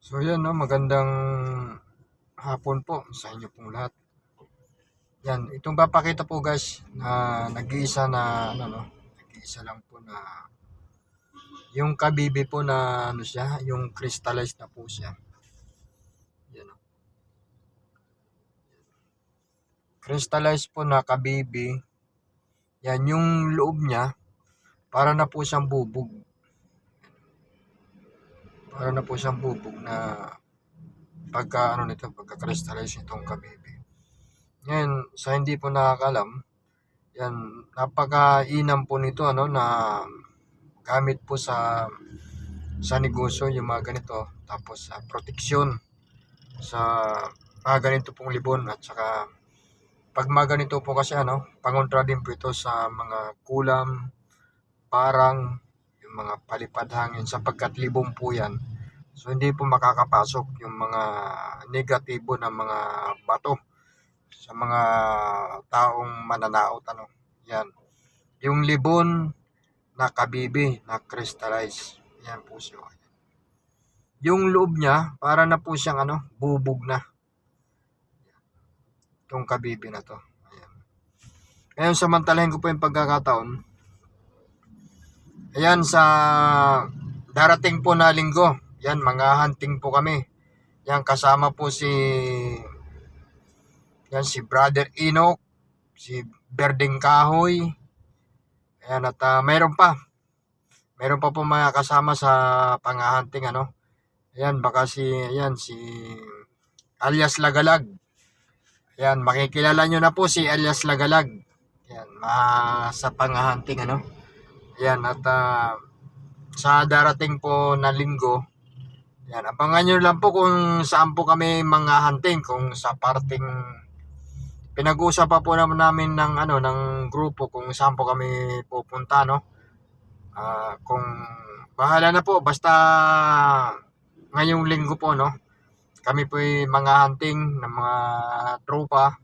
So yan no, magandang hapon po sa inyo pong lahat. Yan, itong papakita po guys na nag-iisa na ano no, nag-iisa lang po na yung kabibi po na ano siya, yung crystallized na po siya. Yan no. Crystallized po na kabibi. Yan yung loob niya para na po siyang bubog. Para na po siyang bubog na pagka ano nito, pagka crystallize itong kabibi. Ngayon, sa hindi po nakakalam, yan, napaka-inam po nito ano na gamit po sa sa negosyo yung mga ganito tapos sa proteksyon sa mga ganito pong libon at saka pag mga ganito po kasi ano pangontra din po ito sa mga kulam parang yung mga palipad hangin sapagkat libong po yan. So hindi po makakapasok yung mga negatibo na mga bato sa mga taong mananaot ano. Yan. Yung libon na kabibi na crystallize yan po siya. Yung loob niya para na po siyang ano bubog na. Itong kabibi na to. Ayan. Ngayon samantalahin ko po yung pagkakataon ayan sa darating po na linggo yan mga hunting po kami yan kasama po si yan si Brother Enoch, si Berding Kahoy. Ayan at ah, mayroon pa. Mayroon pa po mga kasama sa panghahunting ano. Ayan baka si ayan si alias Lagalag. Ayan makikilala nyo na po si alias Lagalag. Ayan ma sa panghahunting ano. Ayan at ah, sa darating po na linggo yan, abangan nyo lang po kung saan po kami mga hunting, kung sa parting pinag-uusapan po naman namin ng ano ng grupo kung saan po kami pupunta no. Ah, kung bahala na po basta ngayong linggo po no. Kami po ay mga hunting ng mga tropa.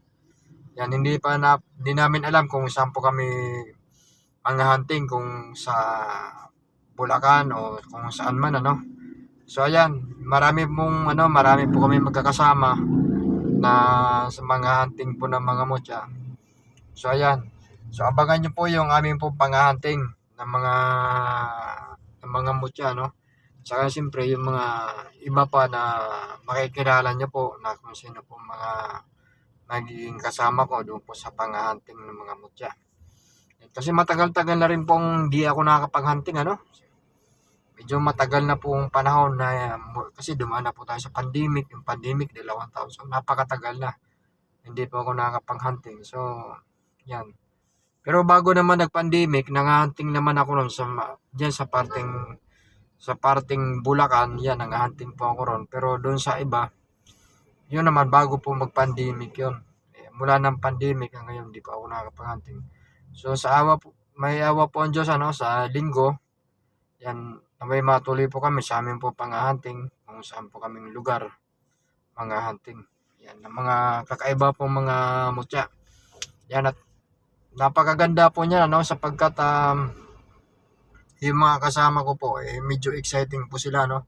Yan hindi pa na hindi namin alam kung saan po kami mga hunting kung sa Bulacan o kung saan man ano. So ayan, marami pong ano, marami po kami magkakasama na sa mga hunting po ng mga mutya. So ayan. So abangan nyo po yung aming po pang-hunting ng mga ng mga mutya no. Saka siyempre yung mga iba pa na makikilala nyo po na kung sino po mga nagiging kasama ko doon po sa pang-hunting ng mga mutya. Kasi matagal-tagal na rin pong di ako nakakapag-hunting ano medyo matagal na pong panahon na kasi dumaan na po tayo sa pandemic. Yung pandemic, dalawang taon. So, napakatagal na. Hindi po ako nakakapang-hunting. So, yan. Pero bago naman nag-pandemic, nang-hunting naman ako ron sa, dyan sa parting sa parting Bulacan, yan, nang-hunting po ako ron. Pero doon sa iba, yun naman, bago po mag-pandemic yun. Eh, mula ng pandemic hanggang ngayon, hindi pa ako nakakapang-hunting. So, sa awa po, may awa po ang Diyos, ano, sa linggo, yan, may matuloy po kami sa amin po pang-hunting kung saan po kaming lugar mga hunting. Yan ng mga kakaiba po mga mutya. Yan at napakaganda po niya no sapagkat um, yung mga kasama ko po eh medyo exciting po sila no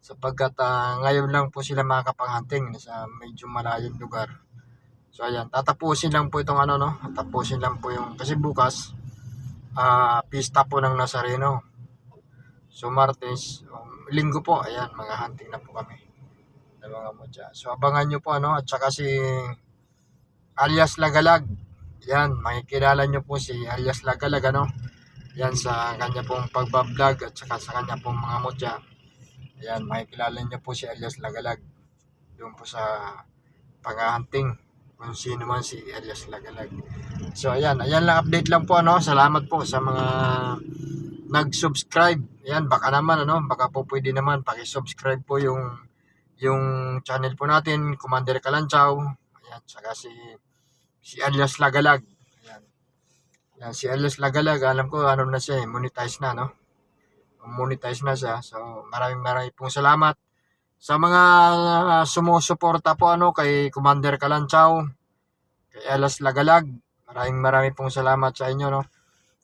sapagkat uh, ngayon lang po sila makakapang-hunting sa medyo malayong lugar so ayan tatapusin lang po itong ano no tatapusin lang po yung kasi bukas uh, pista po ng Nazareno So Martes, um, linggo po, ayan, mga hunting na po kami ng mga mutya. So abangan nyo po ano, at saka si alias Lagalag. Yan, makikilala nyo po si alias Lagalag ano. Yan sa kanya pong pagbablog at saka sa kanya pong mga mutya. Ayan, makikilala nyo po si alias Lagalag. Doon po sa pag-hunting kung sino man si alias Lagalag. So ayan, ayan lang update lang po ano. Salamat po sa mga nag-subscribe. Yan, baka naman ano, baka po pwede naman paki-subscribe po yung yung channel po natin, Commander Kalanchaw. Ayan, saka si si Alias Lagalag. Ayan. Yan, si Alias Lagalag, alam ko ano na siya, eh, monetize na, no? Monetize na siya. So, maraming maraming pong salamat sa mga uh, sumusuporta po ano kay Commander Kalanchaw, kay Alias Lagalag. Maraming maraming pong salamat sa inyo, no?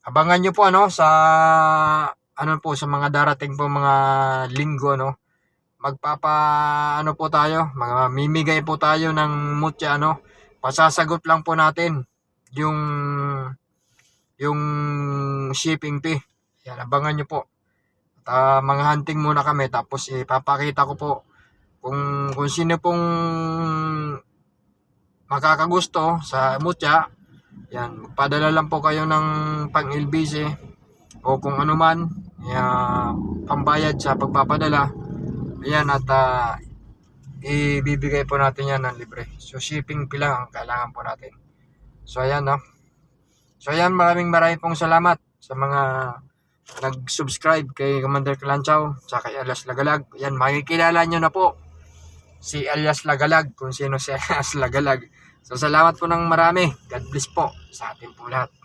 abangan nyo po ano sa ano po sa mga darating po mga linggo no magpapa ano po tayo, mamimigay po tayo ng mutya ano. Pasasagot lang po natin yung yung shipping fee. Yan, abangan nyo po. At, ah, mga hunting muna kami tapos ipapakita ko po kung kung sino pong makakagusto sa mutya. Yan, magpadala lang po kayo ng pang LBC o kung ano man, yan, pambayad sa pagpapadala. Ayan, at ah, ibibigay po natin yan ng libre. So, shipping fee lang ang kailangan po natin. So, ayan, no? So, ayan, maraming maraming pong salamat sa mga nag-subscribe kay Commander Kalanchaw sa kay Alias Lagalag. Ayan, makikilala nyo na po si Alias Lagalag, kung sino si Alias Lagalag. So, salamat po ng marami. God bless po sa ating po lahat.